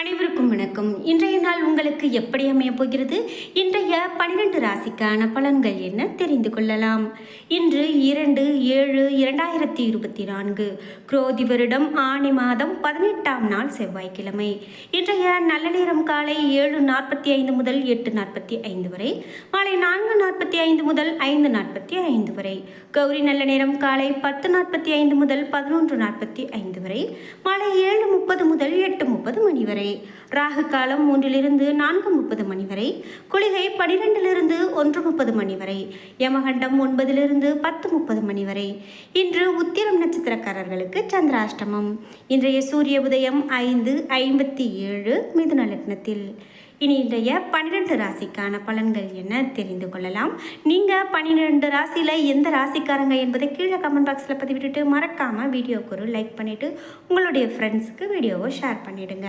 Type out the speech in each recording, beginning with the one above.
அனைவருக்கும் வணக்கம். இன்றைய நாள் உங்களுக்கு எப்படி அமையப் போகிறது? இன்றைய பனிரெண்டு ராசிக்கான பலன்கள் என்ன தெரிந்து கொள்ளலாம். இன்று இரண்டு ஏழு இரண்டாயிரத்தி இருபத்தி நான்கு குரோதி வருடம் ஆணி மாதம் பதினெட்டாம் நாள் செவ்வாய்க்கிழமை. இன்றைய நல்ல நேரம் காலை ஏழு நாற்பத்தி ஐந்து முதல் எட்டு நாற்பத்தி ஐந்து வரை மாலை நான்கு நாற்பத்தி ஐந்து முதல் ஐந்து நாற்பத்தி ஐந்து வரை கௌரி நல்ல நேரம் காலை பத்து நாற்பத்தி ஐந்து முதல் பதினொன்று நாற்பத்தி ஐந்து வரை மாலை ஏழு முப்பது முதல் எட்டு முப்பது மணி வரை. ராகு காலம் மூன்றிலிருந்து நான்கு முப்பது மணி வரை குளிகை பனிரெண்டிலிருந்து ஒன்று முப்பது மணி வரை யமகண்டம் ஒன்பதிலிருந்து பத்து முப்பது மணி வரை. இன்று உத்திரம் நட்சத்திரக்காரர்களுக்கு சந்திராஷ்டமம். இன்றைய சூரிய உதயம் ஐந்து ஐம்பத்தி ஏழு மிதுன லக்னத்தில். இனி இன்றைய பன்னிரெண்டு ராசிக்கான பலன்கள் என்ன தெரிந்து கொள்ளலாம். நீங்கள் பன்னிரெண்டு ராசியில் எந்த ராசிக்காரங்க என்பதை கீழே கமெண்ட் பாக்ஸில் பதிவிட்டுட்டு மறக்காமல் வீடியோக்கு ஒரு லைக் பண்ணிவிட்டு உங்களுடைய ஃப்ரெண்ட்ஸுக்கு வீடியோவை ஷேர் பண்ணிவிடுங்க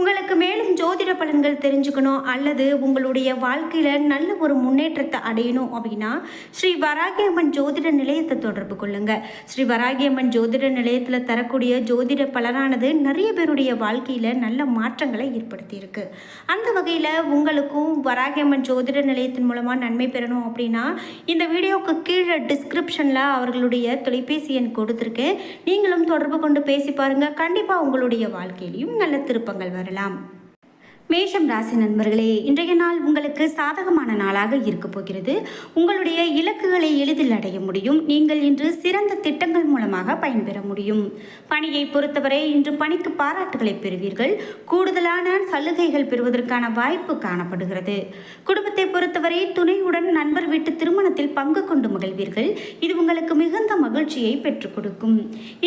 உங்களுக்கு மேலும் ஜோதிட பலன்கள் தெரிஞ்சுக்கணும் அல்லது உங்களுடைய வாழ்க்கையில் நல்ல ஒரு முன்னேற்றத்தை அடையணும் அப்படின்னா ஸ்ரீ வராகியம்மன் ஜோதிட நிலையத்தை தொடர்பு கொள்ளுங்க. ஸ்ரீ வராகியம்மன் ஜோதிட நிலையத்தில் தரக்கூடிய ஜோதிட பலனானது நிறைய பேருடைய வாழ்க்கையில் நல்ல மாற்றங்களை ஏற்படுத்தியிருக்கு. அந்த வகையில் உங்களுக்கும் வராகியம்மன் ஜோதிட நிலையத்தின் மூலமாக நன்மை பெறணும் அப்படின்னா இந்த வீடியோவுக்கு கீழே டிஸ்கிரிப்ஷனில் அவர்களுடைய தொலைபேசி எண் கொடுத்துருக்கேன். நீங்களும் தொடர்பு கொண்டு பேசி பாருங்கள் கண்டிப்பாக உங்களுடைய வாழ்க்கையிலையும் நல்ல திருப்பங்கள் வரும். வரலாம் மேஷம் ராசி நண்பர்களே இன்றைய நாள் உங்களுக்கு சாதகமான நாளாக இருக்க போகிறது. உங்களுடைய இலக்குகளை எளிதில் அடைய முடியும். நீங்கள் இன்று சிறந்த திட்டங்கள் மூலமாக பயன்பெற முடியும். பணியை பொறுத்தவரை இன்று பணிக்கு பாராட்டுகளை பெறுவீர்கள். கூடுதலான சலுகைகள் பெறுவதற்கான வாய்ப்பு காணப்படுகிறது. குடும்பத்தை பொறுத்தவரை துணையுடன் நண்பர் வீட்டு திருமணத்தில் பங்கு கொண்டு மகிழ்வீர்கள். இது உங்களுக்கு மிகுந்த மகிழ்ச்சியை பெற்றுக் கொடுக்கும்.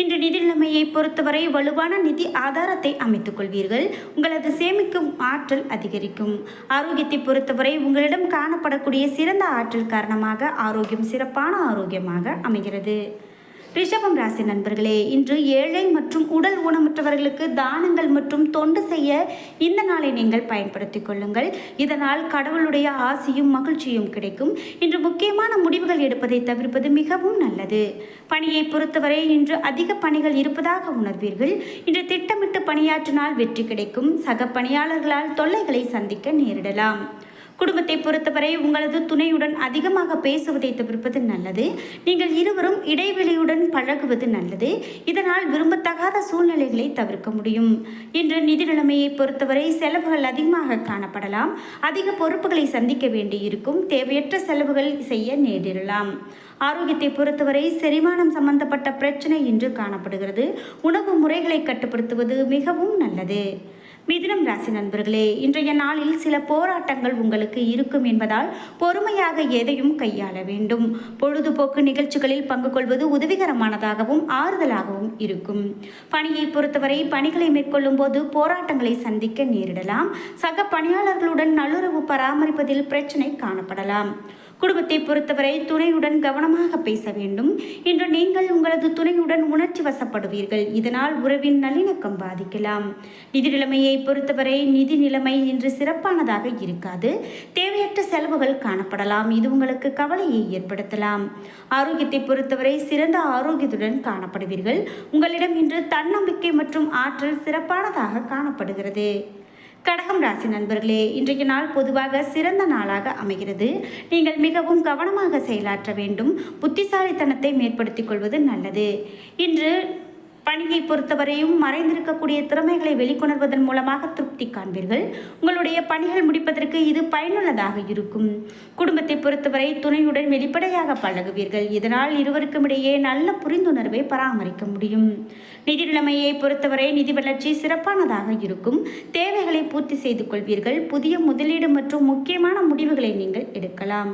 இன்று நிதி நிலைமையை பொறுத்தவரை வலுவான நிதி ஆதாரத்தை அமைத்துக் கொள்வீர்கள். உங்களது சேமிக்கும் ஆற்றல் அதிகரிக்கும். ஆரோக்கியத்தை பொறுத்தவரை உங்களிடம் காணப்படக்கூடிய சிறந்த ஆற்றல் காரணமாக ஆரோக்கியம் சிறப்பான ஆரோக்கியமாக அமைகிறது. ரிஷபம் ராசி நண்பர்களே இன்று ஏழை மற்றும் உடல் ஊனமுற்றவர்களுக்கு தானங்கள் மற்றும் தொண்டு செய்ய இந்த நாளை நீங்கள் பயன்படுத்திக் கொள்ளுங்கள். இதனால் கடவுளுடைய ஆசியும் மகிழ்ச்சியும் கிடைக்கும். இன்று முக்கியமான முடிவுகள் எடுப்பதை தவிர்ப்பது மிகவும் நல்லது. பணியை பொறுத்தவரை இன்று அதிக பணிகள் இருப்பதாக உணர்வீர்கள். இன்று திட்டமிட்டு பணியாற்றினால் வெற்றி கிடைக்கும். சக பணியாளர்களால் தொல்லைகளை சந்திக்க நேரிடலாம். குடும்பத்தை பொறுத்தவரை உங்களது துணையுடன் அதிகமாக பேசுவதை தவிர்ப்பது நல்லது. நீங்கள் இருவரும் இடைவெளியுடன் பழகுவது நல்லது. இதனால் விரும்பத்தகாத சூழ்நிலைகளை தவிர்க்க முடியும். இன்று நிதி நிலைமையை பொறுத்தவரை செலவுகள் அதிகமாக காணப்படலாம். அதிக பொறுப்புகளை சந்திக்க வேண்டியிருக்கும். தேவையற்ற செலவுகள் செய்ய நேரிடலாம். ஆரோக்கியத்தை பொறுத்தவரை செரிமானம் சம்பந்தப்பட்ட பிரச்சனை இன்று காணப்படுகிறது. உணவு முறைகளை கட்டுப்படுத்துவது மிகவும் நல்லது. மிதுனம் ராசி நண்பர்களே இன்றைய நாளில் சில போராட்டங்கள் உங்களுக்கு இருக்கும் என்பதால் பொறுமையாக எதையும் கையாள வேண்டும். பொழுதுபோக்கு நிகழ்ச்சிகளில் பங்கு கொள்வது உதவிகரமானதாகவும் ஆறுதலாகவும் இருக்கும். பணியை பொறுத்தவரை பணிகளை மேற்கொள்ளும் போது போராட்டங்களை சந்திக்க நேரிடலாம். சக பணியாளர்களுடன் நல்லுறவு பராமரிப்பதில் பிரச்சனை காணப்படலாம். குடும்பத்தை பொறுத்தவரை துணையுடன் கவனமாக பேச வேண்டும். இன்று நீங்கள் உங்களது துணையுடன் உணர்ச்சி வசப்படுவீர்கள். இதனால் உறவின் நல்லிணக்கம் பாதிக்கலாம். நிதி நிலைமையை பொறுத்தவரை நிதி நிலைமை இன்று சிறப்பானதாக இருக்காது. தேவையற்ற செலவுகள் காணப்படலாம். இது உங்களுக்கு கவலையை ஏற்படுத்தலாம். ஆரோக்கியத்தை பொறுத்தவரை சிறந்த ஆரோக்கியத்துடன் காணப்படுவீர்கள். உங்களிடம் இன்று தன்னம்பிக்கை மற்றும் ஆற்றல் சிறப்பானதாக காணப்படுகிறது. கடகம் ராசி நண்பர்களே இன்றைய நாள் பொதுவாக சிறந்த நாளாக அமைகிறது. நீங்கள் மிகவும் கவனமாக செயலாற்ற வேண்டும். புத்திசாலித்தனத்தை மேற்படுத்திக் கொள்வது நல்லது. இன்று பணியை பொறுத்தவரையும் மறைந்திருக்கக்கூடிய திறமைகளை வெளிக்கொணர்வதன் மூலமாக திருப்தி காண்பீர்கள். உங்களுடைய பணிகள் முடிப்பதற்கு இது பயனுள்ளதாக இருக்கும். குடும்பத்தை பொறுத்தவரை துணையுடன் வெளிப்படையாக பழகுவீர்கள். இதனால் இருவருக்கும் இடையே நல்ல புரிந்துணர்வை பராமரிக்க முடியும். நிதி நிலைமையை பொறுத்தவரை நிதி வளர்ச்சி சிறப்பானதாக இருக்கும். தேவைகளை பூர்த்தி செய்து கொள்வீர்கள். புதிய முதலீடு மற்றும் முக்கியமான முடிவுகளை நீங்கள் எடுக்கலாம்.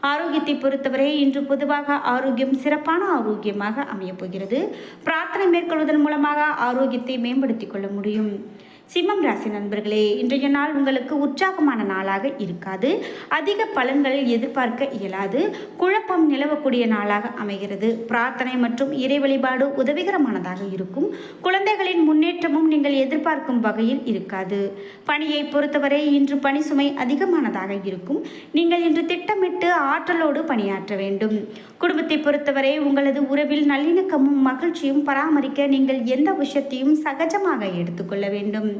ஆரோக்கியத்தை பொறுத்தவரை இன்று பொதுவாக ஆரோக்கியம் சிறப்பான ஆரோக்கியமாக அமையப் போகிறது. பிரார்த்தனை மேற்கொள்வதன் மூலமாக ஆரோக்கியத்தை மேம்படுத்திக் கொள்ள முடியும். சிம்மம் ராசி நண்பர்களே இன்றைய நாள் உங்களுக்கு உற்சாகமான நாளாக இருக்காது. அதிக பலன்களில் எதிர்பார்க்க இயலாது. குழப்பம் நிலவக்கூடிய நாளாக அமைகிறது. பிரார்த்தனை மற்றும் இறை வழிபாடு உதவிகரமானதாக இருக்கும். குழந்தைகளின் முன்னேற்றமும் நீங்கள் எதிர்பார்க்கும் வகையில் இருக்காது. பணியை பொறுத்தவரை இன்று பணி சுமை அதிகமானதாக இருக்கும். நீங்கள் இன்று திட்டமிட்டு ஆற்றலோடு பணியாற்ற வேண்டும். குடும்பத்தை பொறுத்தவரை உங்களது உறவில் நல்லிணக்கமும் மகிழ்ச்சியும் பராமரிக்க நீங்கள் எந்த விஷயத்தையும் சகஜமாக எடுத்துக்கொள்ள வேண்டும்.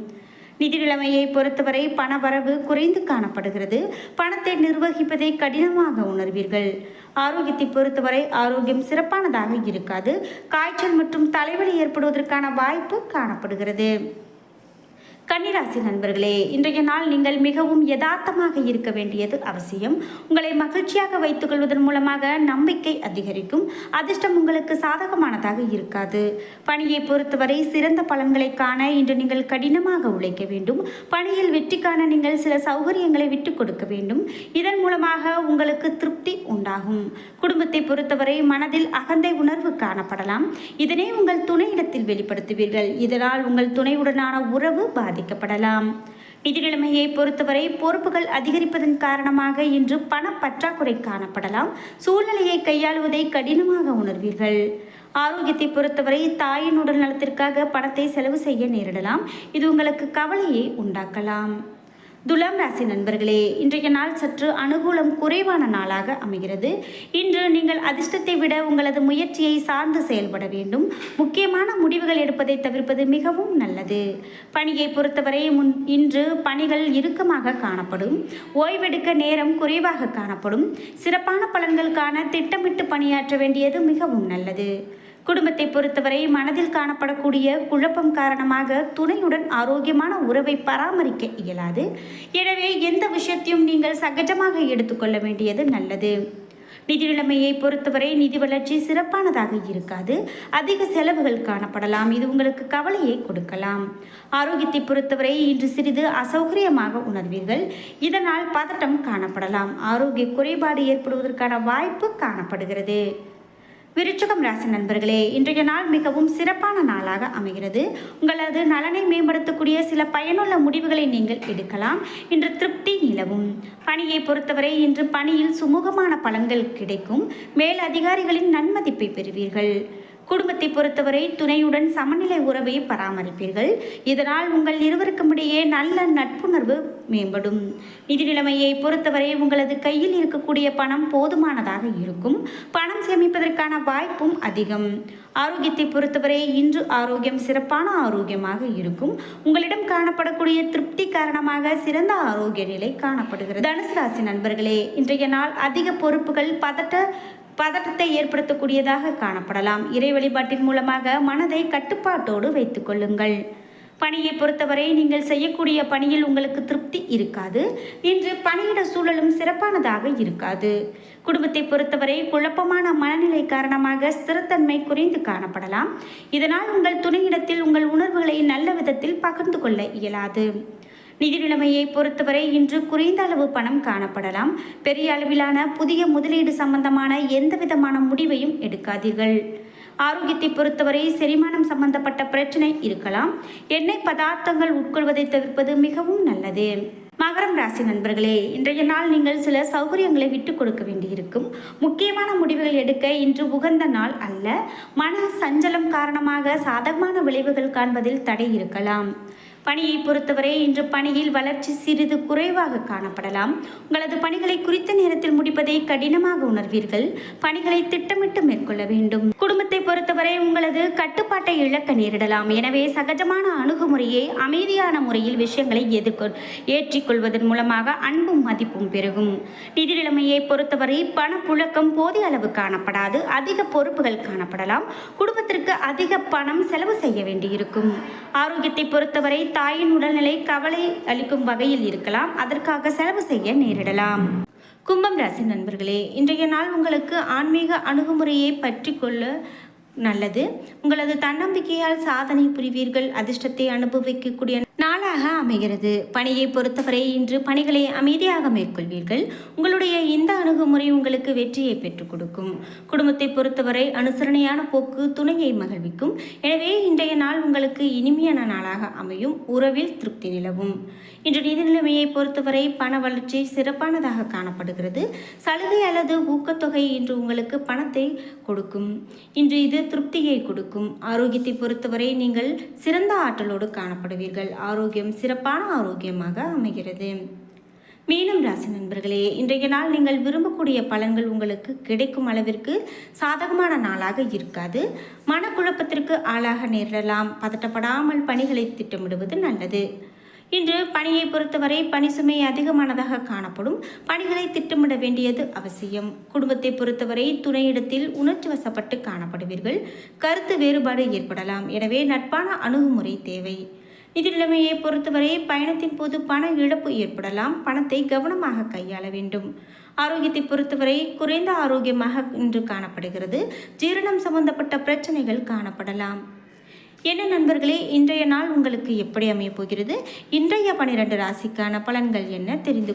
நிதி நிலைமையை பொறுத்தவரை பண வரவு குறைந்து காணப்படுகிறது. பணத்தை நிர்வகிப்பதை கடினமாக உணர்வீர்கள். ஆரோக்கியத்தை பொறுத்தவரை ஆரோக்கியம் சிறப்பானதாக இருக்காது. காய்ச்சல் மற்றும் தலைவலி ஏற்படுவதற்கான வாய்ப்பு காணப்படுகிறது. கன்னிராசி நண்பர்களே இன்றைய நாள் நீங்கள் மிகவும் யதார்த்தமாக இருக்க வேண்டியது அவசியம். உங்களை மகிழ்ச்சியாக வைத்துக் கொள்வதன் மூலமாக நம்பிக்கை அதிகரிக்கும். அதிர்ஷ்டம் உங்களுக்கு சாதகமானதாக இருக்காது. பணியை பொறுத்தவரை சிறந்த பலன்களை காண இன்று நீங்கள் கடினமாக உழைக்க வேண்டும். பணியில் வெற்றி காண நீங்கள் சில சௌகரியங்களை விட்டுக் கொடுக்க வேண்டும். இதன் மூலமாக உங்களுக்கு திருப்தி உண்டாகும். குடும்பத்தை பொறுத்தவரை மனதில் அகந்தை உணர்வு காணப்படலாம். இதனை உங்கள் துணையிடத்தில் வெளிப்படுத்துவீர்கள். இதனால் உங்கள் துணையுடனான உறவு பாதி பாதிக்கப்படலாம். நிதிநிலைமையை பொறுத்தவரை பொறுப்புகள் அதிகரிப்பதன் காரணமாக இன்று பண பற்றாக்குறை காணப்படலாம். சூழ்நிலையை கையாளுவதை கடினமாக உணர்வீர்கள். ஆரோக்கியத்தை பொறுத்தவரை தாயின் உடல் நலத்திற்காக பணத்தை செலவு செய்ய நேரிடலாம். இது உங்களுக்கு கவலையை உண்டாக்கலாம். துலாம் ராசி நண்பர்களே இன்றைய நாள் சற்று அனுகூலம் குறைவான நாளாக அமைகிறது. இன்று நீங்கள் அதிர்ஷ்டத்தை விட உங்களது முயற்சியை சார்ந்து செயல்பட வேண்டும். முக்கியமான முடிவுகள் எடுப்பதை தவிர்ப்பது மிகவும் நல்லது. பணியை பொறுத்தவரை முன் இன்று பணிகள் இறுக்கமாக காணப்படும். ஓய்வெடுக்க நேரம் குறைவாக காணப்படும். சிறப்பான பலன்களுக்கான திட்டமிட்டு பணியாற்ற வேண்டியது மிகவும் நல்லது. குடும்பத்தை பொறுத்தவரை மனதில் காணப்படக்கூடிய குழப்பம் காரணமாக துணையுடன் ஆரோக்கியமான உறவை பராமரிக்க இயலாது. எனவே எந்த விஷயத்தையும் நீங்கள் சகஜமாக எடுத்துக்கொள்ள வேண்டியது நல்லது. நிதி நிலைமையை பொறுத்தவரை நிதி வளர்ச்சி சிறப்பானதாக இருக்காது. அதிக செலவுகள் காணப்படலாம். இது உங்களுக்கு கவலையை கொடுக்கலாம். ஆரோக்கியத்தை பொறுத்தவரை இன்று சிறிது அசௌகரியமாக உணர்வீர்கள். இதனால் பதட்டம் காணப்படலாம். ஆரோக்கிய குறைபாடு ஏற்படுவதற்கான வாய்ப்பு காணப்படுகிறது. விருச்சகம் ராசி நண்பர்களே இன்றைய நாள் மிகவும் சிறப்பான நாளாக அமைகிறது. உங்களது நலனை மேம்படுத்தக்கூடிய சில பயனுள்ள முடிவுகளை நீங்கள் எடுக்கலாம். இன்று திருப்தி நிலவும். பணியை பொறுத்தவரை இன்று பணியில் சுமூகமான பலன்கள் கிடைக்கும். மேல் அதிகாரிகளின் நன்மதிப்பை பெறுவீர்கள். குடும்பத்தை பொறுத்தவரை துணையுடன் சமநிலை உறவை பராமரிப்பீர்கள். இதனால் உங்கள் இருவருக்கும் இடையே நல்ல நட்புணர்வு மேம்படும். நிதி நிலைமையை பொறுத்தவரை உங்களது கையில் இருக்கக்கூடிய பணம் போதுமானதாக இருக்கும். பணம் சேமிப்பதற்கான வாய்ப்பும் அதிகம். ஆரோக்கியத்தை பொறுத்தவரை இன்று ஆரோக்கியம் சிறப்பான ஆரோக்கியமாக இருக்கும். உங்களிடம் காணப்படக்கூடிய திருப்தி காரணமாக சிறந்த ஆரோக்கிய நிலை காணப்படுகிறது. தனுசு ராசி நண்பர்களே இன்றைய நாள் அதிக பொறுப்புகள் பதட்ட பதட்டத்தை ஏற்படுத்தக்கூடியதாக காணப்படலாம். இறை வழிபாட்டின் மூலமாக மனதை கட்டுப்பாட்டோடு வைத்துக் கொள்ளுங்கள். பணியை பொறுத்தவரை நீங்கள் செய்யக்கூடிய பணியில் உங்களுக்கு திருப்தி இருக்காது. இன்று பணியிட சூழலும் சிறப்பானதாக இருக்காது. குடும்பத்தை பொறுத்தவரை குழப்பமான மனநிலை காரணமாக ஸ்திரத்தன்மை குறைந்து காணப்படலாம். இதனால் உங்கள் துணையிடத்தில் உங்கள் உணர்வுகளை நல்ல விதத்தில் பகிர்ந்து கொள்ள இயலாது. நிதி நிலைமையை பொறுத்தவரை இன்று குறைந்த அளவு பணம் காணப்படலாம். பெரிய அளவிலான புதிய முதலீடு சம்பந்தமான எந்த விதமான முடிவையும் எடுக்காதீர்கள். ஆரோக்கியத்தை பொறுத்தவரை செரிமானம் சம்பந்தப்பட்ட பிரச்சனை இருக்கலாம். எண்ணெய் பதார்த்தங்கள் உட்கொள்வதை தவிர்ப்பது மிகவும் நல்லது. மகரம் ராசி நண்பர்களே இன்றைய நாள் நீங்கள் சில சௌகரியங்களை விட்டு கொடுக்க வேண்டியிருக்கும். முக்கியமான முடிவுகள் எடுக்க இன்று உகந்த நாள் அல்ல. மன சஞ்சலம் காரணமாக சாதகமான விளைவுகள் காண்பதில் தடை இருக்கலாம். பணியை பொறுத்தவரை இன்று பணியில் வளர்ச்சி சிறிது குறைவாக காணப்படலாம். உங்களது பணிகளை குறித்த நேரத்தில் முடிப்பதை கடினமாக உணர்வீர்கள். பணிகளை திட்டமிட்டு மேற்கொள்ள வேண்டும். குடும்பத்தை பொறுத்தவரை உங்களது கட்டுப்பாட்டை இழக்க நேரிடலாம். எனவே சகஜமான அணுகுமுறையை அமைதியான முறையில் விஷயங்களை எதிர்கொள் ஏற்றிக்கொள்வதன் மூலமாக அன்பும் மதிப்பும் பெருகும். நிதி நிலைமையை பொறுத்தவரை பணப்புழக்கம் போதிய அளவு காணப்படாது. அதிக பொறுப்புகள் காணப்படலாம். குடும்பத்திற்கு அதிக பணம் செலவு செய்ய வேண்டியிருக்கும். ஆரோக்கியத்தை பொறுத்தவரை தாயின் உடல்நிலை கவலை அளிக்கும் வகையில் இருக்கலாம். அதற்காக செலவு செய்ய நேரிடலாம். கும்பம் ராசி நண்பர்களே இன்றைய நாள் உங்களுக்கு ஆன்மீக அணுகுமுறையை பற்றி கொள்ள நல்லது. உங்களது தன்னம்பிக்கையால் சாதனை புரிவீர்கள். அதிர்ஷ்டத்தை அனுபவிக்கக்கூடிய நாளாக அமைகிறது. பணியை பொறுத்தவரை இன்று பணிகளை அமைதியாக மேற்கொள்வீர்கள். உங்களுடைய இந்த அணுகுமுறை உங்களுக்கு வெற்றியை பெற்றுக் கொடுக்கும். குடும்பத்தை பொறுத்தவரை அனுசரணையான போக்கு துணையை மகிழ்விக்கும். எனவே இன்றைய நாள் உங்களுக்கு இனிமையான நாளாக அமையும். உறவில் திருப்தி நிலவும். இன்று நிதி நிலைமையை பொறுத்தவரை பண வளர்ச்சி சிறப்பானதாக காணப்படுகிறது. சலுகை அல்லது ஊக்கத்தொகை இன்று உங்களுக்கு பணத்தை கொடுக்கும். இன்று இது திருப்தியை கொடுக்கும். ஆரோக்கியத்தை பொறுத்தவரை நீங்கள் சிறந்த ஆற்றலோடு காணப்படுவீர்கள். ஆரோக்கியம் சிறப்பான ஆரோக்கியமாக அமைகிறது. மேலும் ராசி நண்பர்களே இன்றைய நாள் நீங்கள் விரும்பக்கூடிய பலன்கள் உங்களுக்கு கிடைக்கும் அளவிற்கு சாதகமான நாளாக இருக்காது. மனக்குழப்பத்திற்கு ஆளாக நேரிடலாம். பதட்டப்படாமல் பணிகளை திட்டமிடுவது நல்லது. இன்று பணியை பொறுத்தவரை பணி சுமை அதிகமானதாக காணப்படும். பணிகளை திட்டமிட வேண்டியது அவசியம். குடும்பத்தை பொறுத்தவரை துணையிடத்தில் உணர்ச்சி வசப்பட்டு காணப்படுவீர்கள். கருத்து வேறுபாடு ஏற்படலாம். எனவே நட்பான அணுகுமுறை தேவை. நிதிநிலைமையை பொறுத்தவரை பயணத்தின் போது பண இழப்பு ஏற்படலாம். பணத்தை கவனமாக கையாள வேண்டும். ஆரோக்கியத்தை பொறுத்தவரை குறைந்த ஆரோக்கியமாக இன்று காணப்படுகிறது. ஜீரணம் சம்பந்தப்பட்ட பிரச்சனைகள் காணப்படலாம். என்ன நண்பர்களே இன்றைய நாள் உங்களுக்கு எப்படி அமையப் போகிறது? இன்றைய பனிரெண்டு ராசிக்கான பலன்கள் என்ன? தெரிந்து